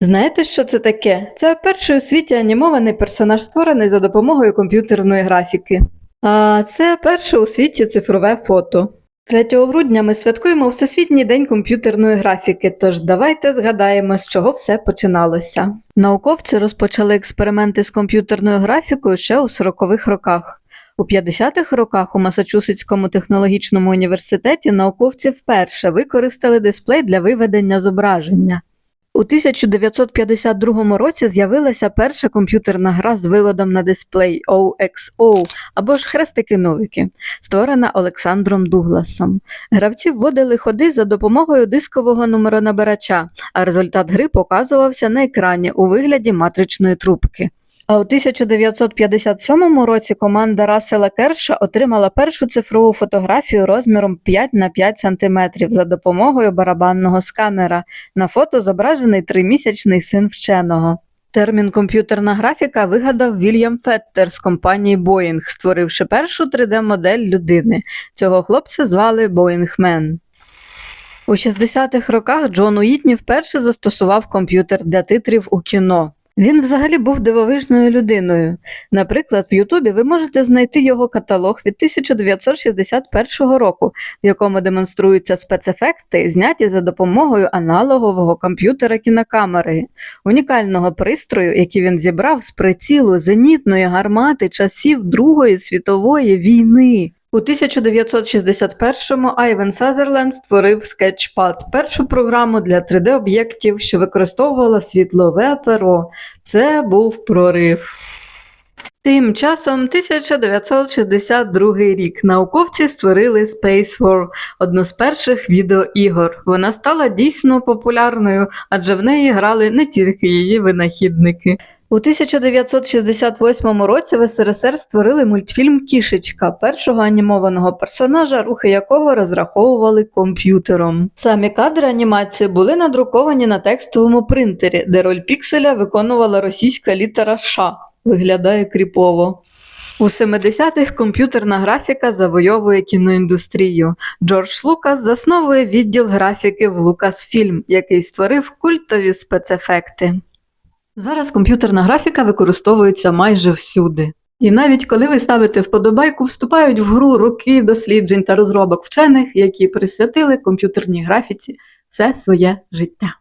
Знаєте, що це таке? Це перший у світі анімований персонаж, створений за допомогою комп'ютерної графіки. А це перше у світі цифрове фото. 3 грудня ми святкуємо Всесвітній день комп'ютерної графіки, тож давайте згадаємо, з чого все починалося. Науковці розпочали експерименти з комп'ютерною графікою ще у 40-х роках. У 50-х роках у Масачусетському технологічному університеті науковці вперше використали дисплей для виведення зображення. У 1952 році з'явилася перша комп'ютерна гра з виводом на дисплей OXO або ж хрестики-нулики, створена Олександром Дугласом. Гравці вводили ходи за допомогою дискового номеронабирача, а результат гри показувався на екрані у вигляді матричної трубки. А у 1957 році команда Рассела Керша отримала першу цифрову фотографію розміром 5 на 5 см за допомогою барабанного сканера. На фото зображений тримісячний син вченого. Термін комп'ютерна графіка вигадав Вільям Феттер з компанії Boeing, створивши першу 3D-модель людини. Цього хлопця звали Боїнгмен. У 60-х роках Джон Уітні вперше застосував комп'ютер для титрів у кіно. Він взагалі був дивовижною людиною. Наприклад, в Ютубі ви можете знайти його каталог від 1961 року, в якому демонструються спецефекти, зняті за допомогою аналогового комп'ютера кінокамери, унікального пристрою, який він зібрав з прицілу зенітної гармати часів Другої світової війни. У 1961-му Айвен Сазерленд створив Sketchpad – першу програму для 3D-об'єктів, що використовувала світлове перо. Це був прорив. Тим часом 1962 рік науковці створили Space War, одну з перших відеоігор. Вона стала дійсно популярною, адже в неї грали не тільки її винахідники. У 1968 році в СРСР створили мультфільм Кішечка, першого анімованого персонажа, рухи якого розраховували комп'ютером. Самі кадри анімації були надруковані на текстовому принтері, де роль пікселя виконувала російська літера Ш. Виглядає кріпово. У 70-х комп'ютерна графіка завойовує кіноіндустрію. Джордж Лукас засновує відділ графіки в Lucasfilm, який створив культові спецефекти. Зараз комп'ютерна графіка використовується майже всюди. І навіть коли ви ставите вподобайку, вступають в гру роки досліджень та розробок вчених, які присвятили комп'ютерній графіці все своє життя.